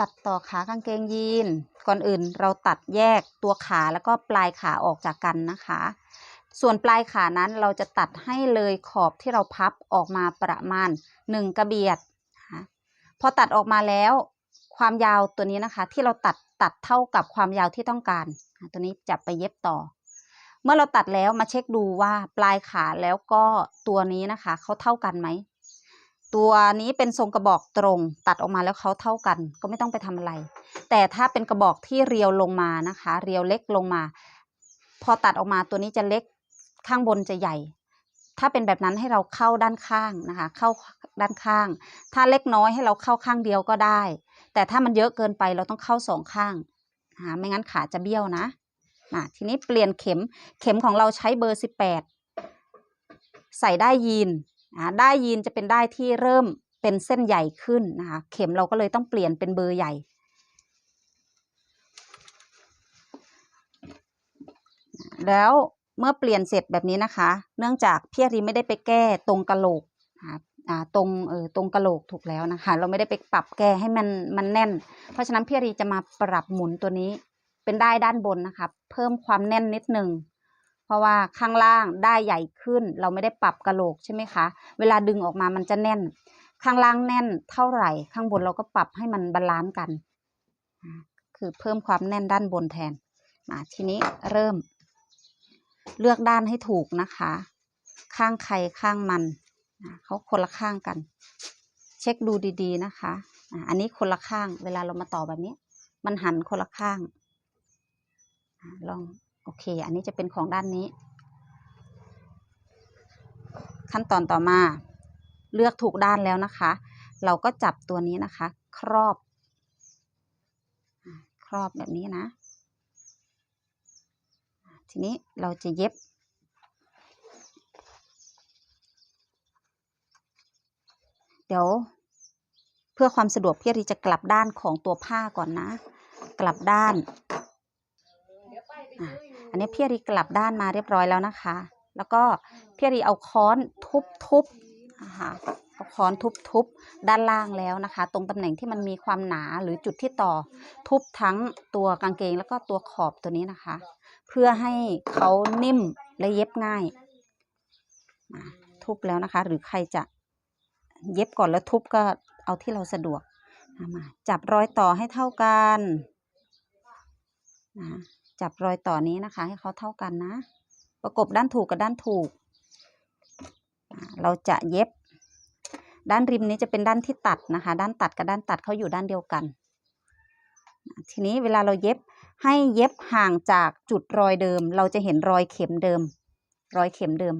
ตัดต่อขากางเกงยีน ก่อนอื่นเราตัดแยกตัวขาแล้วก็ปลายขาออกจากกันนะคะ ส่วนปลายขานั้นเราจะตัดให้เลยขอบที่เราพับออกมาประมาณ 1 กระเบียดพอตัดออกมาแล้วความยาวตัวนี้นะคะ ที่เราตัดตัดเท่ากับความยาวที่ต้องการ ตัวนี้จะไปเย็บต่อ เมื่อเราตัดแล้วมาเช็คดูว่าปลายขาแล้วก็ตัวนี้นะคะเขาเท่ากันไหม ตัวนี้เป็นทรงกระบอกตรง ตัดออกมาแล้วเขาเท่ากัน ก็ไม่ต้องไปทำอะไร แต่ถ้าเป็นกระบอกที่เรียวลงมานะคะ เรียวเล็กลงมา พอตัดออกมาตัวนี้จะเล็กข้างบนจะใหญ่ ถ้าเป็นแบบนั้นให้เราเข้าด้านข้างนะคะ เข้าด้านข้าง ถ้าเล็กน้อยให้เราเข้าข้างเดียวก็ได้ แต่ถ้ามันเยอะเกินไปเราต้องเข้าสองข้างนะะไม่งั้นขาจะเบี้ยวนะอะทีนี้เปลี่ยนเข็มเข็มของเราใช้เบอร์ 18 ใส่ได้ยีน อะได้ยีนจะเป็นได้ที่เริ่มเป็นเส้นใหญ่ขึ้นนะคะเข็มเราก็เลยต้องเปลี่ยนเป็นเบอร์ใหญ่แล้วเมื่อเปลี่ยนเสร็จแบบนี้นะคะ เนื่องจากพี่รีไม่ได้ไปแก้ตรงกระโหลกอ่าตรงเออตรงกะโหลกถูกแล้วนะคะ เราไม่ได้ไปปรับแก้ให้มันมันแน่น เพราะฉะนั้นพี่รีจะมาปรับหมุนตัวนี้เป็นได้ด้านบนนะคะ เพิ่มความแน่นนิดนึง เพราะว่าข้างล่างได้ใหญ่ขึ้น เราไม่ได้ปรับกระโหลกใช่ไหมคะ เวลาดึงออกมามันจะแน่น ข้างล่างแน่นเท่าไหร่ ข้างบนเราก็ปรับให้มันบาลานซ์กัน คือเพิ่มความแน่นด้านบนแทนมาทีนี้เริ่ม เลือกด้านให้ถูกนะคะ ข้างใครข้างมันเขาคนละข้างกัน เช็คดูดีๆนะคะอันนี้คนละข้าง เวลาเรามาต่อแบบนี้ มันหันคนละข้างลอง โอเค อันนี้จะเป็นของด้านนี้ ขั้นตอนต่อมา เลือกถูกด้านแล้วนะคะ เราก็จับตัวนี้นะคะ ครอบ ครอบแบบนี้นะ ทีนี้เราจะเย็บเดี๋ยวเพื่อความสะดวกพี่อารีจะกลับด้านของตัวผ้าก่อนนะ กลับด้าน อันนี้พี่รีกลับด้านมาเรียบร้อยแล้วนะคะ แล้วก็พี่รีเอาค้อนทุบทุบนะคะเอาค้อนทุบทุบด้านล่างแล้วนะคะ ตรงตำแหน่งที่มันมีความหนาหรือจุดที่ต่อทุบทั้งตัวกางเกงแล้วก็ตัวขอบตัวนี้นะคะ เพื่อให้เขานิ่มและเย็บง่ายทุบแล้วนะคะ หรือใครจะเย็บก่อนแล้วทุบก็เอาที่เราสะดวกอ่มาจับรอยต่อให้เท่ากันนะ จับรอยต่อนี้นะคะ ให้เขาเท่ากันนะ ประกบด้านถูกกับด้านถูก เราจะเย็บ ด้านริมนี้จะเป็นด้านที่ตัดนะคะ ด้านตัดกับด้านตัดเขาอยู่ด้านเดียวกัน ทีนี้เวลาเราเย็บให้เย็บห่างจากจุดรอยเดิม เราจะเห็นรอยเข็มเดิม รอยเข็มเดิม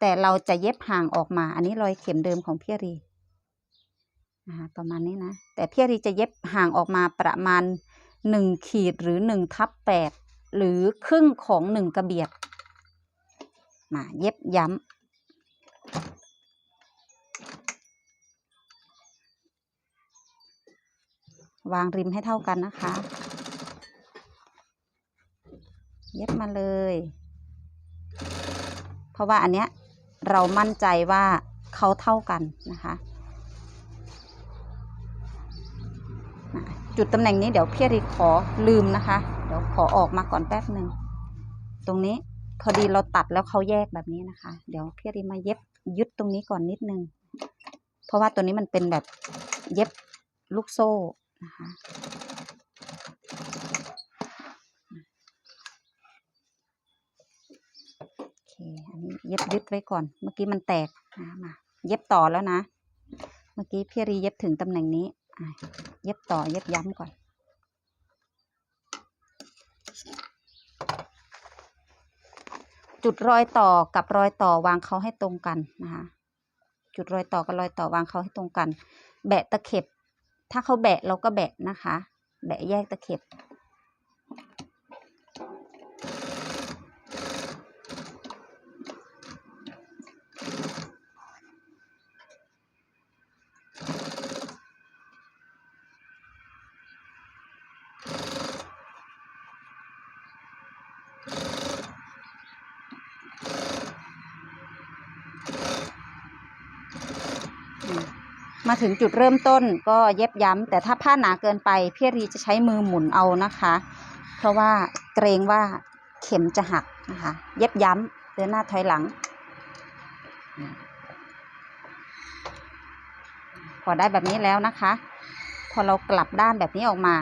แต่เราจะเย็บห่างออกมา อันนี้รอยเข็มเดิมของพี่รีประมาณนี้นะ แต่พี่รีจะเย็บห่างออกมาประมาณ หนึ่งขีดหรือหนึ่งทับแปดหรือครึ่งของหนึ่งกระเบียด มาเย็บย้ำวางริมให้เท่ากันนะคะ เย็บมาเลย เพราะว่าอันเนี้ยเรามั่นใจว่าเขาเท่ากันนะคะอะ จุดตำแหน่งนี้เดี๋ยวพี่รีขอลืมนะคะ เดี๋ยวขอออกมาก่อนแป๊บหนึ่งตรงนี้พอดีเราตัดแล้วเขาแยกแบบนี้นะคะ เดี๋ยวพี่รีมาเย็บยึดตรงนี้ก่อนนิดนึง เพราะว่าตัวนี้มันเป็นแบบเย็บลูกโซ่นะคะโอเคอันนี้เย็บยึดไว้ก่อน เมื่อกี้มันแตกนะมาเย็บต่อแล้วนะ เมื่อกี้พี่รีเย็บถึงตำแหน่งนี้ เย็บต่อเย็บย้ำก่อน จุดรอยต่อกับรอยต่อวางเขาให้ตรงกันนะคะจุดรอยต่อกับรอยต่อวางเขาให้ตรงกัน แบะตะเข็บ ถ้าเขาแบะเราก็แบะนะคะ แบะแยกตะเข็บ มาถึงจุดเริ่มต้นก็เย็บย้ำแต่ถ้าผ้าหนาเกินไปพี่รีจะใช้มือหมุนเอานะคะ เพราะว่าเกรงว่าเข็มจะหักนะคะ เย็บย้ำเดินหน้าถอยหลัง พอได้แบบนี้แล้วนะคะ พอเรากลับด้านแบบนี้ออกมา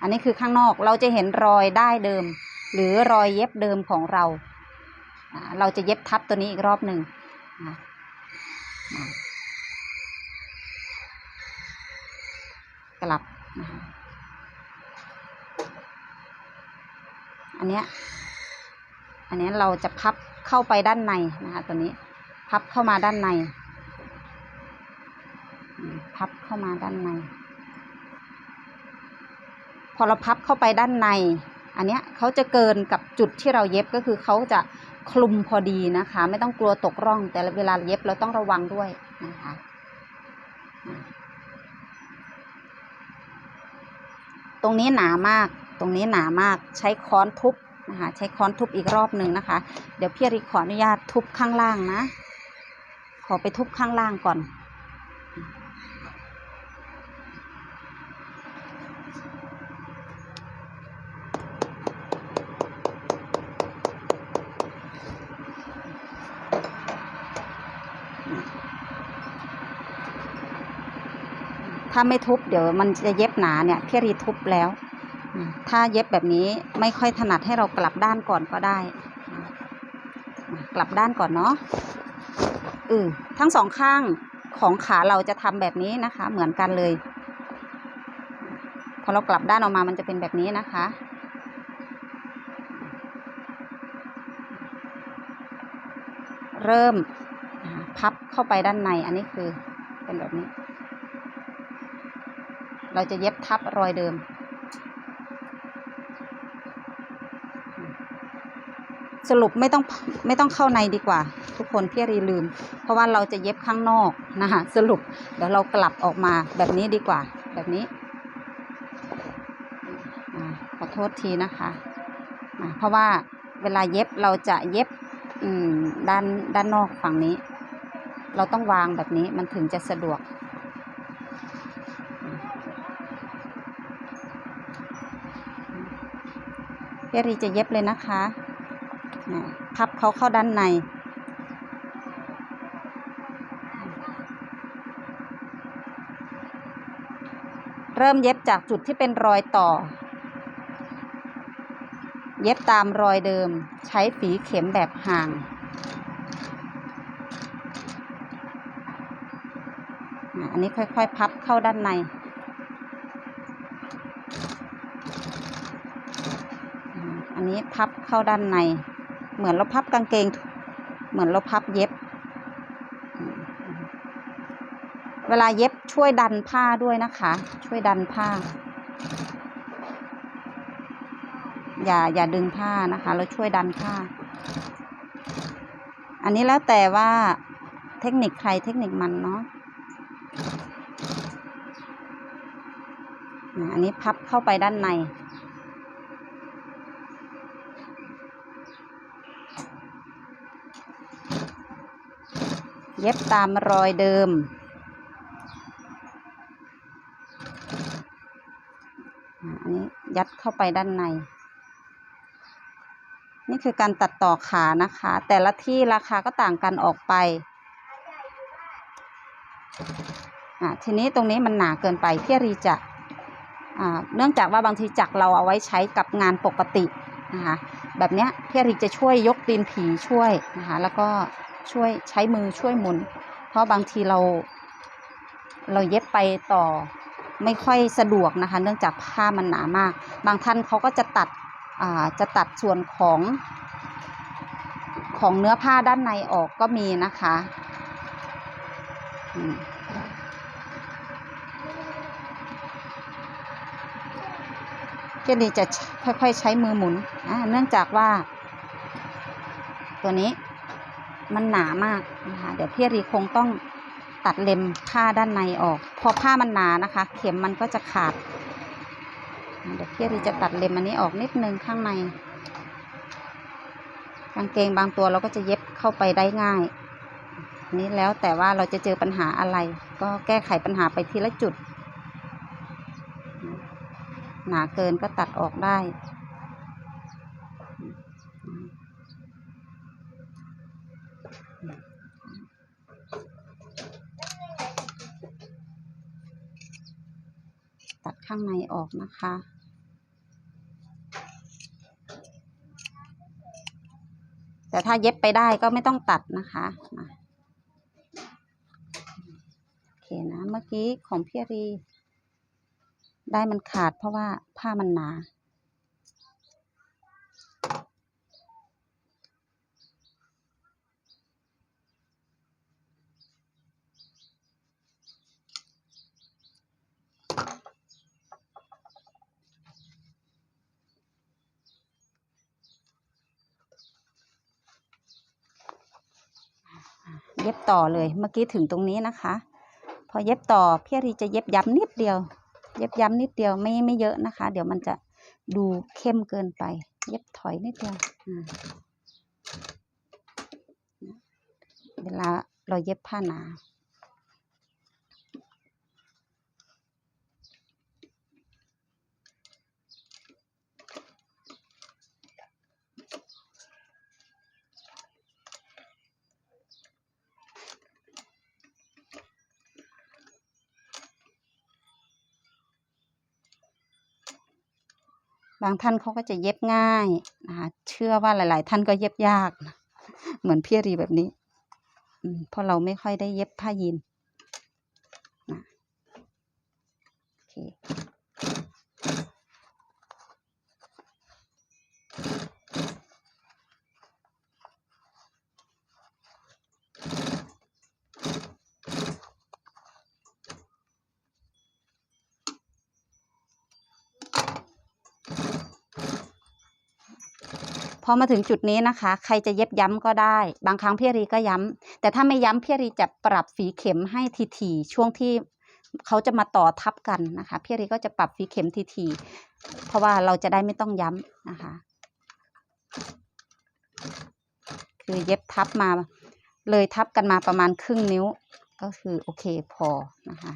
อันนี้คือข้างนอกเราจะเห็นรอยได้เดิม หรือรอยเย็บเดิมของเราอ่าเราจะเย็บทับตัวนี้อีกรอบหนึ่งอ่าอ่ากลับ นะคะอันเนี้ยอันเนี้ยเราจะพับเข้าไปด้านในนะคะตัวนี้ พับเข้ามาด้านใน พับเข้ามาด้านใน พอเราพับเข้าไปด้านใน อันเนี้ยเขาจะเกินกับจุดที่เราเย็บก็คือเขาจะคลุมพอดีนะคะ ไม่ต้องกลัวตกร่อง แต่เวลาเย็บเราต้องระวังด้วยนะคะอ่า ตรงนี้หนามาก ตรงนี้หนามาก ใช้ค้อนทุบนะคะ ใช้ค้อนทุบอีกรอบหนึ่งนะคะ เดี๋ยวพี่ริขออนุญาตทุบข้างล่างนะ ขอไปทุบข้างล่างก่อน ถ้าไม่ทุบเดี๋ยวมันจะเย็บหนาเนี่ยพี่รีทุบแล้ว ถ้าเย็บแบบนี้ไม่ค่อยถนัดให้เรากลับด้านก่อนก็ได้ กลับด้านก่อนเนาะเออทั้งสองข้างของขาเราจะทำแบบนี้นะคะ เหมือนกันเลย พอเรากลับด้านออกมามันจะเป็นแบบนี้นะคะ เริ่มพับเข้าไปด้านในอันนี้คือเป็นแบบนี้ เราจะเย็บทับรอยเดิม สรุปไม่ต้องไม่ต้องเข้าในดีกว่า ทุกคนพี่รีลืม เพราะว่าเราจะเย็บข้างนอกนะคะสรุปเดี๋ยวเรากลับออกมาแบบนี้ดีกว่า แบบนี้ขอโทษทีนะคะเพราะว่าเวลาเย็บเราจะเย็บด้านด้านนอกฝั่งนี้ เราต้องวางแบบนี้มันถึงจะสะดวก พี่รีจะเย็บเลยนะคะพับเขาเข้าด้านใน เริ่มเย็บจากจุดที่เป็นรอยต่อ เย็บตามรอยเดิมใช้ฝีเข็มแบบห่างอันนี้ค่อยๆ พับเข้าด้านใน อ่าอั นนี้พับเข้าด้านใน เหมือนเราพับกางเกง เหมือนเราพับเย็บ เวลาเย็บช่วยดันผ้าด้วยนะคะ ช่วยดันผ้า อย่าอย่าดึงผ้านะคะ เราช่วยดันผ้า อันนี้แล้วแต่ว่าเทคนิคใครเทคนิคมันเนาะอันนี้พับเข้าไปด้านใน เย็บตามรอยเดิม อันนี้ยัดเข้าไปด้านใน นี่คือการตัดต่อขานะคะ แต่ละที่ราคาก็ต่างกันออกไปอ่าทีนี้ตรงนี้มันหนาเกินไปพี่รีจะเนื่องจากว่าบางทีจักรเราเอาไว้ใช้กับงานปกตินะคะแบบเนี้ยพี่รีจะช่วยยกตีนผีช่วยนะคะแล้วก็ ช่วยใช้มือช่วยหมุน เพราะบางทีเรา เราเย็บไปต่อไม่ค่อยสะดวกนะคะ เนื่องจากผ้ามันหนามาก บางท่านเขาก็จะตัดจะตัดส่วนของ ของเนื้อผ้าด้านในออกก็มีนะคะ เจดีจะค่อยๆใช้มือหมุน เนื่องจากว่า ตัวนี้ มันหนามากนะคะ เดี๋ยวพี่รีคงต้องตัดเล็มผ้าด้านในออก พอผ้ามันหนานะคะ เข็มมันก็จะขาด เดี๋ยวพี่รีจะตัดเล็มอันนี้ออกนิดนึงข้างใน กางเกงบางตัวเราก็จะเย็บเข้าไปได้ง่ายนนี้แล้วแต่ว่าเราจะเจอปัญหาอะไร ก็แก้ไขปัญหาไปทีละจุด หนาเกินก็ตัดออกได้ ตัด ข้างในออกนะคะ แต่ถ้าเย็บไปได้ก็ไม่ต้องตัดนะคะมาโอเคนะเมื่อกี้ของพี่รี ได้มันขาดเพราะว่าผ้ามันหนา เย็บต่อเลย เมื่อกี้ถึงตรงนี้นะคะ พอเย็บต่อพี่รีจะเย็บย้ำนิดเดียว เย็บย้ำนิดเดียวไม่ไม่เยอะนะคะ เดี๋ยวมันจะดูเข้มเกินไป เย็บถอยนิดเดียวเวลาเราเย็บผ้าหนา บางท่านเขาก็จะเย็บง่ายนะคะเชื่อว่าหลาย ๆ ท่านก็เย็บยากนะเหมือนพี่รีแบบนี้เพราะเราไม่ค่อยได้เย็บผ้ายีนนะโอเค พอมาถึงจุดนี้นะคะ ใครจะเย็บย้ำก็ได้ บางครั้งพี่รีก็ย้ำ แต่ถ้าไม่ย้ำพี่รีจะปรับฝีเข็มให้ทีๆช่วงที่เขาจะมาต่อทับกันนะคะพี่รีก็จะปรับฝีเข็มทีๆเพราะว่าเราจะได้ไม่ต้องย้ำนะคะ คือเย็บทับมา เลยทับกันมาประมาณครึ่งนิ้ว ก็คือโอเคพอนะคะ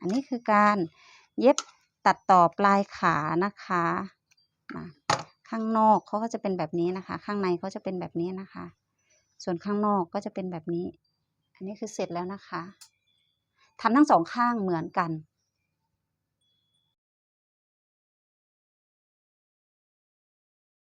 อันนี้คือการเย็บตัดต่อปลายขานะคะ ข้างนอกเขาก็จะเป็นแบบนี้นะคะ ข้างในเขาจะเป็นแบบนี้นะคะ ส่วนข้างนอกก็จะเป็นแบบนี้ อันนี้คือเสร็จแล้วนะคะทำทั้งสองข้างเหมือนกัน